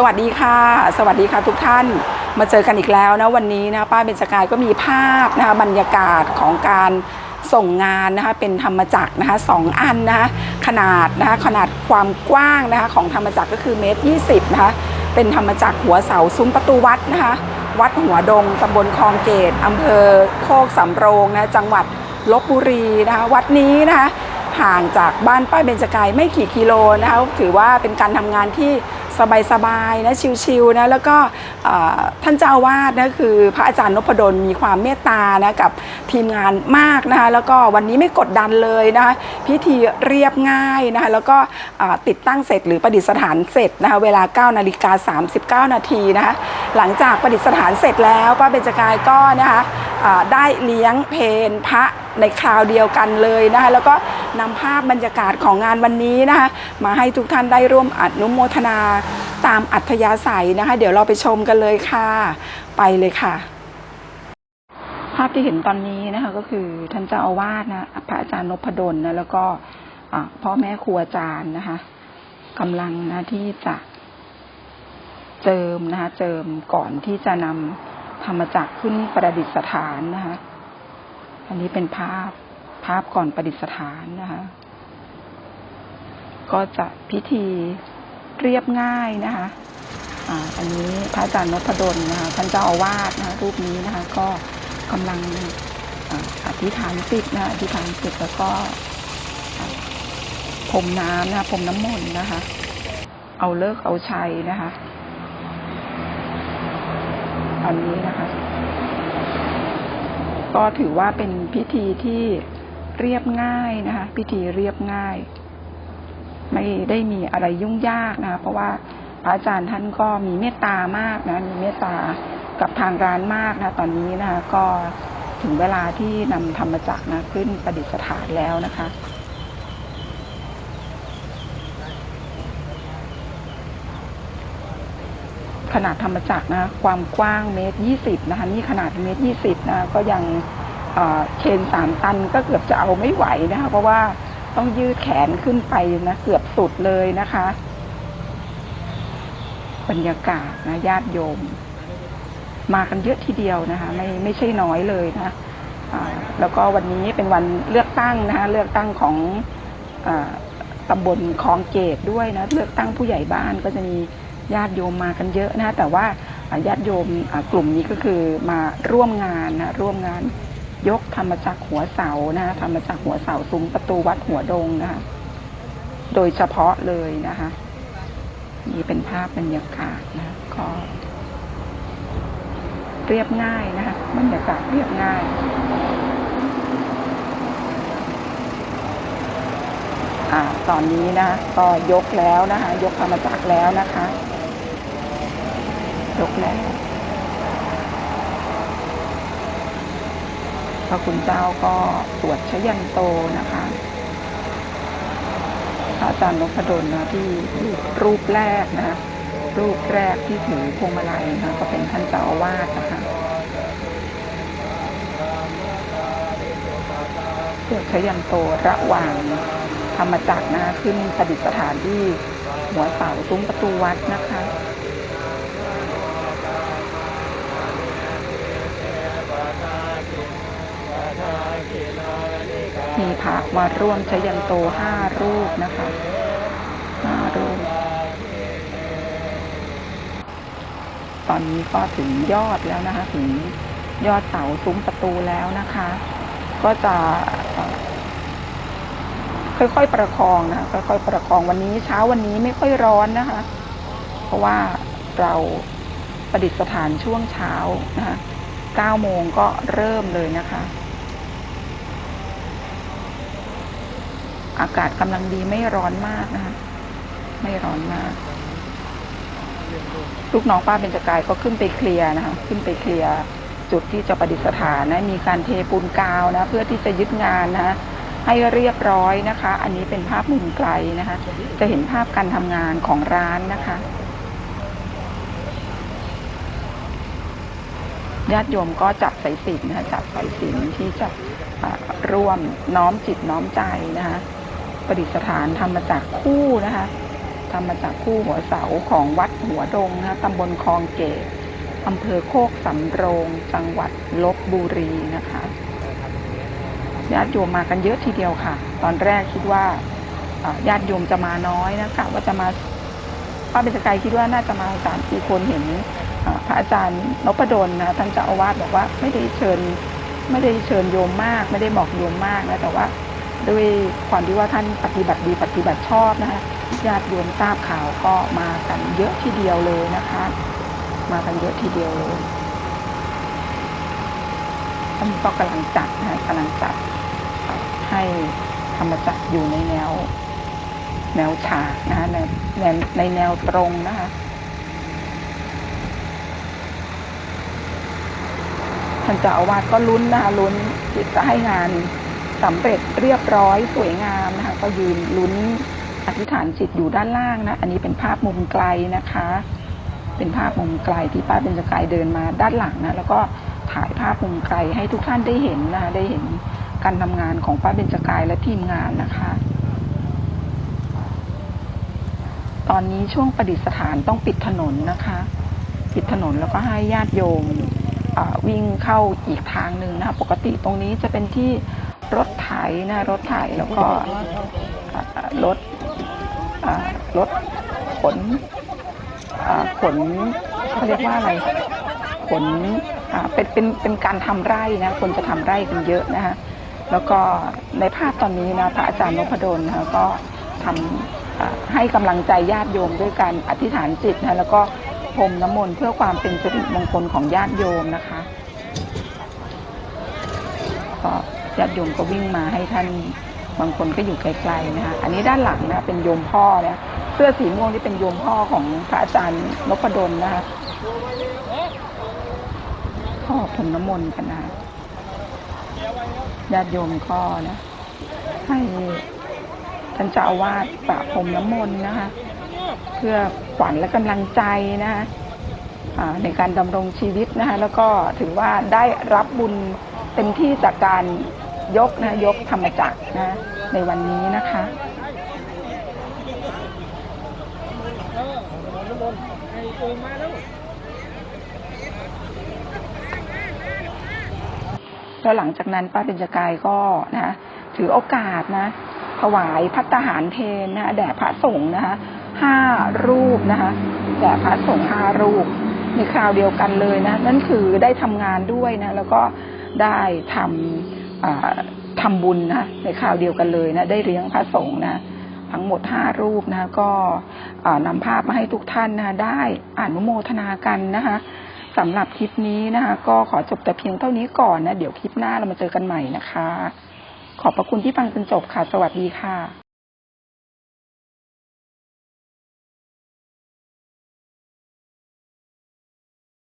สวัสดีค่ะ สวัสดีค่ะทุกท่านมาเจอกันอีกแล้วนะวันนี้นะป้าเบญจกายก็มีภาพนะคะบรรยากาศของการส่งงานนะคะเป็นธรรมจักรนะคะสองอันนะคะขนาดนะคะขนาดความกว้างนะคะของธรรมจักรก็คือเมตรยี่สิบนะคะเป็นธรรมจักรหัวเสาซุ้มประตูวัดนะคะวัดหัวดงตำบลคลองเกตอำเภอโคกสำโรงนะจังหวัดลบบุรีนะคะวัดนี้นะคะ ห่างจากบ้านป้าเบญจกายไม่กี่กิโลนะคะถือว่าเป็นการทำงานที่สบายๆนะชิวๆนะแล้วก็เอ่อท่านเจ้าอาวาสนะคือพระอาจารย์นพดลมีความเมตตานะกับทีมงานมากนะคะแล้วก็วันนี้ไม่กดดันเลยนะคะพิธีเรียบง่ายนะคะแล้วก็เอ่อติดตั้งเสร็จหรือประดิษฐานเสร็จนะคะเวลา9นาฬิกา39 นาทีนะคะหลังจากประดิษฐานเสร็จแล้วป้าเบญจกายก็นะคะ อ่อได้เลี้ยงเพลพระ ในคราวเดียวกันเลยนะคะแล้วก็นำภาพบรรยากาศของงานวันนี้นะคะมาให้ทุกท่านได้ร่วมอนุโมทนาตามอัธยาศัยนะคะ เดี๋ยวเราไปชมกันเลยค่ะ ไปเลยค่ะ ภาพที่เห็นตอนนี้นะคะก็คือท่านเจ้าอาวาสนะพระอาจารย์นพดลนะแล้วก็พ่อแม่ครูอาจารย์นะคะกำลังนะที่จะเจิมนะคะเจิมก่อนที่จะนำธรรมจักรขึ้นประดิษฐานนะคะ อันนี้เป็นภาพภาพก่อนประดิษฐานนะคะ ก็จะพิธีเรียบง่ายนะคะอันนี้พระอาจารย์นพดลนะคะท่านเจ้าอาวาสนะคะรูปนี้นะคะ ก็กำลังอธิษฐานจิตนะอธิษฐานจิตแล้วก็พรมน้ำนะพรมน้ำมนต์นะคะ เอาเลิกเอาชัยนะคะ อันนี้นะคะ ก็ถือว่าเป็นพิธีที่เรียบง่ายนะคะ พิธีเรียบง่าย ไม่ได้มีอะไรยุ่งยากนะคะเพราะว่าพระอาจารย์ท่านก็มีเมตตามากนะ มีเมตตากับทางร้านมากนะ ตอนนี้นะคะ ก็ถึงเวลาที่นำธรรมจักรนะขึ้นประดิษฐานแล้วนะคะ นาดธรรมจักรนะความกว้างเมตรยี่สิบนะคะนี่ขนาดเมตรยี่สิบนะก็ยังเชนสามตันก็เกือบจะเอาไม่ไหวนะคะเพราะว่าต้องยืดแขนขึ้นไปนะเกือบสุดเลยนะคะ บรรยากาศนะญาติโยม มากันเยอะทีเดียวนะคะ ไม่ไม่ใช่น้อยเลยนะแล้วก็วันนี้เป็นวันเลือกตั้งนะคะ เลือกตั้งของอตำบลคลองเกตด้วยนะ เลือกตั้งผู้ใหญ่บ้านก็จะมี ญาติโยมมากันเยอะนะแต่ว่าญาติโยมกลุ่มนี้ก็คือมาร่วมงานนะร่วมงานยกธรรมจักรหัวเสานะคะธรรมจักรหัวเสาซุ้มประตูวัดหัวดงนะคะโดยเฉพาะเลยนะคะนี่เป็นภาพบรรยากาศนะก็เรียบง่ายนะคะบรรยากาศเรียบง่ายอ่าตอนนี้นะก็ยกแล้วนะคะ ยกธรรมจักรแล้วนะคะ ยกแล้วพระคุณเจ้าก็สวดชยันโตนะคะพระอาจารย์นพดลนะที่รูปแรกนะรูปแรกที่ถือพวงมาลัยนะก็เป็นท่านเจ้าอาวาสนะคะสวดชยันโตระหว่างธรรมจักรนะคะขึ้นประดิษฐานที่หัวเสาซุ้มประตูวัดนะคะ มีพระมาร่วมชยันโตห้ารูปนะคะห้ารูป ตอนนี้ก็ถึงยอดแล้วนะคะ ถึงยอดเสาซุ้มประตูแล้วนะคะ ก็จะค่อยๆประคองนะคะค่อยๆประคองวันนี้เช้าวันนี้ไม่ค่อยร้อนนะคะ เพราะว่าเราประดิษฐานช่วงเช้านะคะ9โมงก็เริ่มเลยนะคะ อากาศกำลังดีไม่ร้อนมากนะคะไม่ร้อนมาก ลูกน้องป้าเบญจกายก็ขึ้นไปเคลียร์นะคะ ขึ้นไปเคลียร์จุดที่จะประดิษฐานนะ มีการเทปูนกาวนะ เพื่อที่จะยึดงานนะให้เรียบร้อยนะคะ อันนี้เป็นภาพมุมไกลนะคะ จะเห็นภาพการทำงานของร้านนะคะญาติโยมก็จับสายสิญจนนะคะจับสายสิญจนที่จะร่วมน้อมจิตน้อมใจนะคะ ประดิษฐานธรรมจากคู่นะคะทำมาจากคู่หัวเสาของวัดหัวดงนะคะตำบลคลองเกตอำเภอโคกสำโรง จังหวัดลบบุรีนะคะญาติโยมมากันเยอะทีเดียวค่ะ ตอนแรกคิดว่าญาติโยมจะมาน้อยนะคะว่าจะมาป้าเบญจกายคิดว่าน่าจะมาสามสี่คนเห็นพระอาจารย์นพดลนะท่านเจ้าอาวาสบอกว่าไม่ได้เชิญ ไม่ได้เชิญโยมมาก ไม่ได้บอกโยมมากนะแต่ว่า ด้วยความที่ว่าท่านปฏิบัติดีปฏิบัติชอบนะคะญาติโยมทราบข่าวก็มากันเยอะทีเดียวเลยนะคะ มากันเยอะทีเดียวเลยท่านก็กำลังจัดนะคะกำลังจัดให้ธรรมจักรอยู่ในแนว แนวฉากนะคะในในในแนวตรงนะคะท่านเจ้าอาวาสก็ลุ้นนะคะลุ้นที่จะให้งาน สำเร็จเรียบร้อยสวยงามนะคะ ก็ยืนลุ้นอธิษฐานจิตอยู่ด้านล่างนะ อันนี้เป็นภาพมุมไกลนะคะ เป็นภาพมุมไกลที่ป้าเบญจกายเดินมาด้านหลังนะแล้วก็ถ่ายภาพมุมไกลให้ทุกท่านได้เห็นนะคะได้เห็นการทำงานของป้าเบญจกายและทีมงานนะคะ ตอนนี้ช่วงประดิษฐานต้องปิดถนนนะคะ ปิดถนนแล้วก็ให้ญาติโยมวิ่งเข้าอีกทางหนึ่งนะคะปกติตรงนี้จะเป็นที่ รถไถนะรถไถแล้วก็รถรถขนขนเขาเรียกว่าอะไรขนเป็นเป็นเป็นการทำไร่นะคนจะทำไร่กันเยอะนะคะแล้วก็ในภาพตอนนี้นะพระอาจารย์นพดลนะคะก็ทำอ่าให้กำลังใจญาติโยมด้วยการอธิษฐานจิตนะแล้วก็พรมน้ำมนต์เพื่อความเป็นสิริมงคลของญาติโยมนะคะก็ ญาติโยมก็วิ่งมาให้ท่านบางคนก็อยู่ไกลๆนะคะอันนี้ด้านหลังนะเป็นโยมพ่อนะเสื้อสีม่วงที่เป็นโยมพ่อของพระอาจารย์นพดลนะคะพ่อพรมน้ำมนต์กันนะญาติโยมก็นะ ให้ท่านเจ้าอาวาสประพรมน้ำมนต์นะคะ เพื่อขวัญและกำลังใจนะคะในการดำรงชีวิตนะคะแล้วก็ถือว่าได้รับบุญเต็มที่จากการ ยกนะยกธรรมจักรนะในวันนี้นะคะแล้วหลังจากนั้นป้าเบญจกายก็นะถือโอกาสนะถวายพัตหารเพนนะแด่พระสงฆ์นะคะห้ารูปนะคะแด่พระสงฆ์ห้ารูปในคราวเดียวกันเลยนะ นั่นคือได้ทำงานด้วยนะ แล้วก็ได้ทำ ทำทำบุญนะในข่าวเดียวกันเลยนะได้เลี้ยงพระสงฆ์นะทั้งหมดห้ารูปนะก็อ่านำภาพมาให้ทุกท่านนะได้อ่านุโมทนากันนะคะสำหรับคลิปนี้นะคะ ก็ขอจบแต่เพียงเท่านี้ก่อนนะ เดี๋ยวคลิปหน้าเรามาเจอกันใหม่นะคะ ขอบพระคุณที่ฟังจนจบค่ะ สวัสดีค่ะ